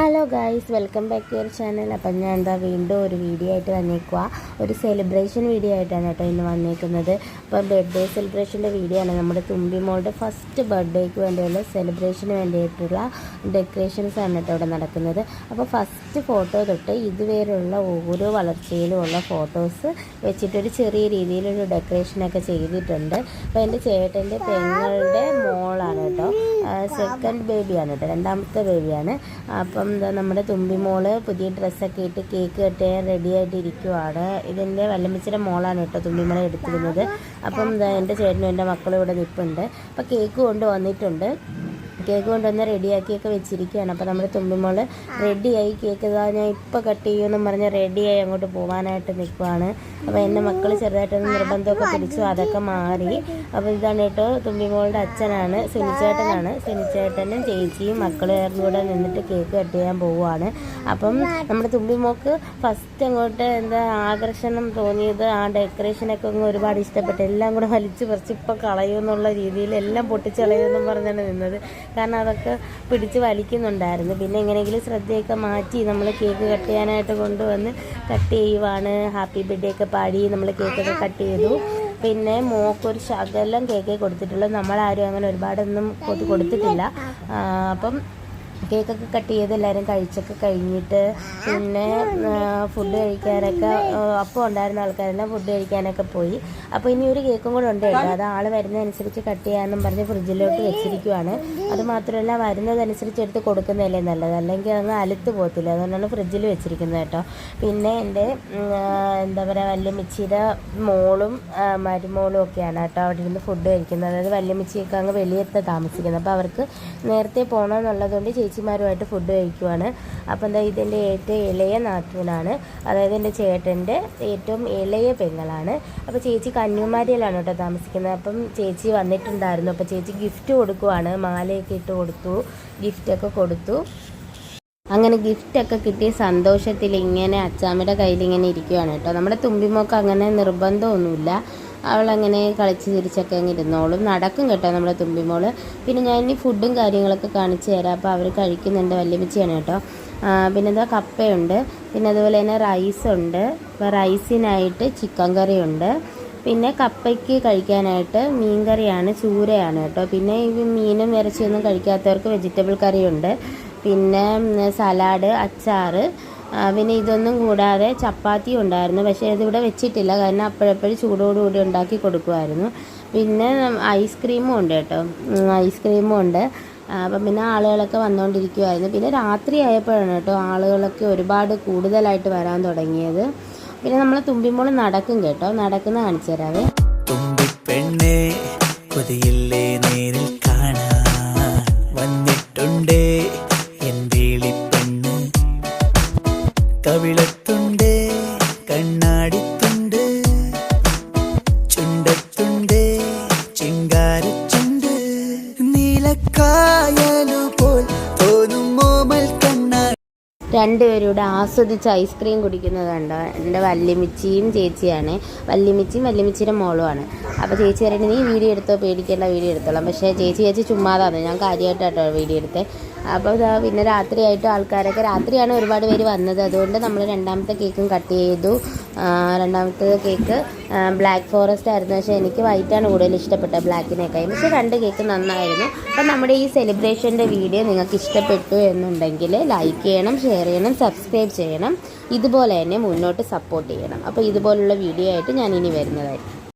Hello guys welcome back to your channel അപ്പം ഞാൻ എന്താ വീണ്ടും ഒരു വീഡിയോ ആയിട്ട് വന്നേക്കുക ഒരു സെലിബ്രേഷൻ വീഡിയോ ആയിട്ടാണ് കേട്ടോ ഇന്ന് വന്നേക്കുന്നത്. അപ്പം ബർത്ത്ഡേ സെലിബ്രേഷന്റെ വീഡിയോ ആണ്. നമ്മുടെ തുമ്പി മോളുടെ ഫസ്റ്റ് ബർത്ത്ഡേക്ക് വേണ്ടിയുള്ള സെലിബ്രേഷന് വേണ്ടിയിട്ടുള്ള ഡെക്കറേഷൻസ് ആണ് കേട്ടോ ഇവിടെ നടക്കുന്നത്. അപ്പോൾ ഫസ്റ്റ് ഫോട്ടോ തൊട്ട് ഇതുവരെയുള്ള ഓരോ വളർച്ചയിലുമുള്ള ഫോട്ടോസ് വെച്ചിട്ടൊരു ചെറിയ രീതിയിലൊരു ഡെക്കറേഷനൊക്കെ ചെയ്തിട്ടുണ്ട്. അപ്പോൾ എന്റെ ചേട്ടന്റെ പെങ്ങളുടെ മോളാണ് കേട്ടോ. സെക്കൻഡ് ബേബിയാണ് കേട്ടോ രണ്ടാമത്തെ ബേബിയാണ് അപ്പം നമ്മുടെ തുമ്പിമോൾ പുതിയ ഡ്രസ്സൊക്കെ ഇട്ട് കേക്ക് കെട്ടി റെഡി ആയിട്ട് ഇരിക്കുവാണ്. ഇതിന്റെ വല്ലമ്പിച്ചിന്റെ മോളാണ് കേട്ടോ തുമ്പിമോളെ എടുത്തിരുന്നത്. അപ്പം എന്റെ ചേട്ടനും എന്റെ മക്കളും ഇവിടെ നിൽപ്പുണ്ട് അപ്പം കേക്ക് കൊണ്ട് വന്നിട്ടുണ്ട് കേക്ക് കൊണ്ടുവന്ന് റെഡിയാക്കിയൊക്കെ വെച്ചിരിക്കുകയാണ്. അപ്പോൾ നമ്മുടെ തുമ്പിമോൾ റെഡിയായി കേക്ക് ഇതാ ഞാൻ ഇപ്പോൾ കട്ട് ചെയ്യുമെന്നും പറഞ്ഞ് റെഡിയായി അങ്ങോട്ട് പോകാനായിട്ട് നിൽക്കുവാണ് അപ്പോൾ എന്റെ മക്കൾ ചെറുതായിട്ടൊന്ന് നിർബന്ധമൊക്കെ പിടിച്ചു അതൊക്കെ മാറി. അപ്പോൾ ഇതാണ് കേട്ടോ തുമ്പിമോളുടെ അച്ഛനാണ് സുനിച്ചേട്ടനാണ്. സുനിച്ചേട്ടനും ചേച്ചിയും മക്കളും കൂടെ നിന്നിട്ട് കേക്ക് കട്ട് ചെയ്യാൻ പോവുകയാണ് അപ്പം നമ്മുടെ തുമ്പിമോക്ക് ഫസ്റ്റ് അങ്ങോട്ട് എന്താ ആകർഷണം തോന്നിയത് ആ ഡെക്കറേഷനൊക്കെ അങ്ങ് ഒരുപാട് ഇഷ്ടപ്പെട്ടു എല്ലാം കൂടെ വലിച്ചു പറിച്ച് ഇപ്പം കളയുമെന്നുള്ള രീതിയിൽ എല്ലാം പൊട്ടിച്ചളയുമെന്നും പറഞ്ഞാണ് നിന്നത്. കാരണം അതൊക്കെ പിടിച്ച് വലിക്കുന്നുണ്ടായിരുന്നു. പിന്നെ എങ്ങനെയെങ്കിലും ശ്രദ്ധയൊക്കെ മാറ്റി നമ്മൾ കേക്ക് കട്ട് ചെയ്യാനായിട്ട് കൊണ്ടുവന്ന് കട്ട് ചെയ്യുവാണ്. ഹാപ്പി ബർത്ത്ഡേ ഒക്കെ പാടി നമ്മൾ കേക്കൊക്കെ കട്ട് ചെയ്തു. പിന്നെ മോക്കൊരു ശകലം കേക്കേ കൊടുത്തിട്ടുള്ളൂ. നമ്മളാരും അങ്ങനെ ഒരുപാടൊന്നും കൊടുത്തിട്ടില്ല. അപ്പം കേക്കൊക്കെ കട്ട് ചെയ്ത് എല്ലാവരും കഴിച്ചൊക്കെ കഴിഞ്ഞിട്ട് പിന്നെ ഫുഡ് കഴിക്കാനൊക്കെ അപ്പം ഉണ്ടായിരുന്ന ആൾക്കാരെല്ലാം ഫുഡ് കഴിക്കാനൊക്കെ പോയി. അപ്പോൾ ഇനി ഒരു കേക്കും കൂടെ ഉണ്ട് കേട്ടോ. അത് ആൾ വരുന്നതനുസരിച്ച് കട്ട് ചെയ്യാമെന്നും പറഞ്ഞ് ഫ്രിഡ്ജിലോട്ട് വെച്ചിരിക്കുവാണ്. അത് മാത്രമല്ല വരുന്നതനുസരിച്ച് എടുത്ത് കൊടുക്കുന്നതല്ലേ നല്ലത്. അല്ലെങ്കിൽ അങ്ങ് അലുത്ത് പോകത്തില്ല. അതുകൊണ്ടാണ് ഫ്രിഡ്ജിൽ വെച്ചിരിക്കുന്നത് കേട്ടോ. പിന്നെ എന്റെ എന്താ പറയുക വല്യമ്മച്ചിയുടെ മോളും മരുമോളും ഒക്കെയാണ് കേട്ടോ അവിടെ ഇരുന്ന് ഫുഡ് കഴിക്കുന്നത്. അതായത് വല്യമ്മച്ചിയൊക്കെ അങ്ങ് വെളിയത്ത് താമസിക്കുന്നത്. അപ്പോൾ അവർക്ക് നേരത്തെ പോകണമെന്നുള്ളതുകൊണ്ട് ചേച്ചിമാരുമായിട്ട് ഫുഡ് കഴിക്കുവാണ്. അപ്പോൾ എന്താ ഇതിന്റെ ഏറ്റവും ഇളയ നാത്തൂനാണ്. അതായത് എന്റെ ചേട്ടന്റെ ഏറ്റവും ഇളയ പെങ്ങളാണ്. അപ്പോൾ ചേച്ചി കന്യാകുമാരിയിലാണ് കേട്ടോ താമസിക്കുന്നത്. അപ്പം ചേച്ചി വന്നിട്ടുണ്ടായിരുന്നു. അപ്പോൾ ചേച്ചി ഗിഫ്റ്റ് കൊടുക്കുവാണ്. മാലയൊക്കെ ഇട്ട് കൊടുത്തു. ഗിഫ്റ്റൊക്കെ കൊടുത്തു. അങ്ങനെ ഗിഫ്റ്റൊക്കെ കിട്ടിയ സന്തോഷത്തിൽ ഇങ്ങനെ അച്ചാമ്മയുടെ കയ്യിൽ ഇങ്ങനെ ഇരിക്കുവാണ് കേട്ടോ. നമ്മുടെ തുമ്പിമോക്ക് അങ്ങനെ നിർബന്ധമൊന്നുമില്ല. അവളങ്ങനെ കളിച്ച് ചിരിച്ചൊക്കെ അങ്ങ് ഇരുന്നോളും. നടക്കും കേട്ടോ നമ്മുടെ തുമ്പിമോൾ. പിന്നെ ഞാൻ ഇനി ഫുഡും കാര്യങ്ങളൊക്കെ കാണിച്ചു തരാം. അപ്പോൾ അവർ കഴിക്കുന്നുണ്ട് വല്യമ്മച്ചിയാണ് കേട്ടോ. പിന്നെന്താ കപ്പയുണ്ട്. പിന്നെ അതുപോലെ തന്നെ റൈസുണ്ട് അപ്പോൾ റൈസിനായിട്ട് ചിക്കൻ കറിയുണ്ട് പിന്നെ കപ്പയ്ക്ക് കഴിക്കാനായിട്ട് മീൻ കറിയാണ് ചൂരയാണ് കേട്ടോ. പിന്നെ ഈ മീനും ഇറച്ചിയൊന്നും കഴിക്കാത്തവർക്ക് വെജിറ്റബിൾ കറിയുണ്ട് പിന്നെ സലാഡ് അച്ചാറ് പിന്നെ ഇതൊന്നും കൂടാതെ ചപ്പാത്തി ഉണ്ടായിരുന്നു. പക്ഷേ ഇതിവിടെ വെച്ചിട്ടില്ല. കാരണം അപ്പോഴപ്പോഴും ചൂടോടുകൂടി ഉണ്ടാക്കി കൊടുക്കുമായിരുന്നു പിന്നെ ഐസ്ക്രീമും ഉണ്ട് കേട്ടോ. ഐസ്ക്രീമും ഉണ്ട്. അപ്പം പിന്നെ ആളുകളൊക്കെ വന്നുകൊണ്ടിരിക്കുമായിരുന്നു പിന്നെ രാത്രി ആയപ്പോഴാണ് കേട്ടോ ആളുകളൊക്കെ ഒരുപാട് കൂടുതലായിട്ട് വരാൻ തുടങ്ങിയത്. പിന്നെ നമ്മൾ തുമ്പിമോൾ നടക്കും കേട്ടോ. നടക്കുന്ന കാണിച്ചു തരാവേ. കൊതിയില്ലേ നേരിൽ രണ്ടുപേരൂടെ ആസ്വദിച്ച് ഐസ്ക്രീം കുടിക്കുന്നത് കണ്ടോ? എന്റെ വല്യമിച്ചിയും ചേച്ചിയാണ്. വല്യമിച്ചിയും വല്യമിച്ചിയുടെ മോളുമാണ്. അപ്പോൾ ചേച്ചി പറയുന്നത് നീ വീഡിയോ എടുത്തോ? പേടിക്കേണ്ട വീഡിയോ എടുത്തോളാം. പക്ഷേ ചേച്ചി ചേച്ചി ചുമ്മാതാണ്. ഞാൻ കാര്യമായിട്ടാട്ടോ വീഡിയോ എടുത്തത് അപ്പോൾ ഇതാ പിന്നെ രാത്രിയായിട്ട് ആൾക്കാരൊക്കെ രാത്രിയാണ് ഒരുപാട് പേര് വന്നത്. അതുകൊണ്ട് നമ്മൾ രണ്ടാമത്തെ കേക്കും കട്ട് ചെയ്തു. രണ്ടാമത്തെ കേക്ക് ബ്ലാക്ക് ഫോറസ്റ്റ് ആയിരുന്നു. പക്ഷേ എനിക്ക് വൈറ്റാണ് കൂടുതൽ ഇഷ്ടപ്പെട്ടത് ബ്ലാക്കിനേക്കായും പക്ഷേ രണ്ട് കേക്ക് നന്നായിരുന്നു. അപ്പം നമ്മുടെ ഈ സെലിബ്രേഷന്റെ വീഡിയോ നിങ്ങൾക്ക് ഇഷ്ടപ്പെട്ടു എന്നുണ്ടെങ്കിൽ ലൈക്ക് ചെയ്യണം ഷെയർ ചെയ്യണം സബ്സ്ക്രൈബ് ചെയ്യണം. ഇതുപോലെ തന്നെ മുന്നോട്ട് സപ്പോർട്ട് ചെയ്യണം. അപ്പോൾ ഇതുപോലുള്ള വീഡിയോ ആയിട്ട് ഞാൻ ഇനി വരുന്നതായിരിക്കും.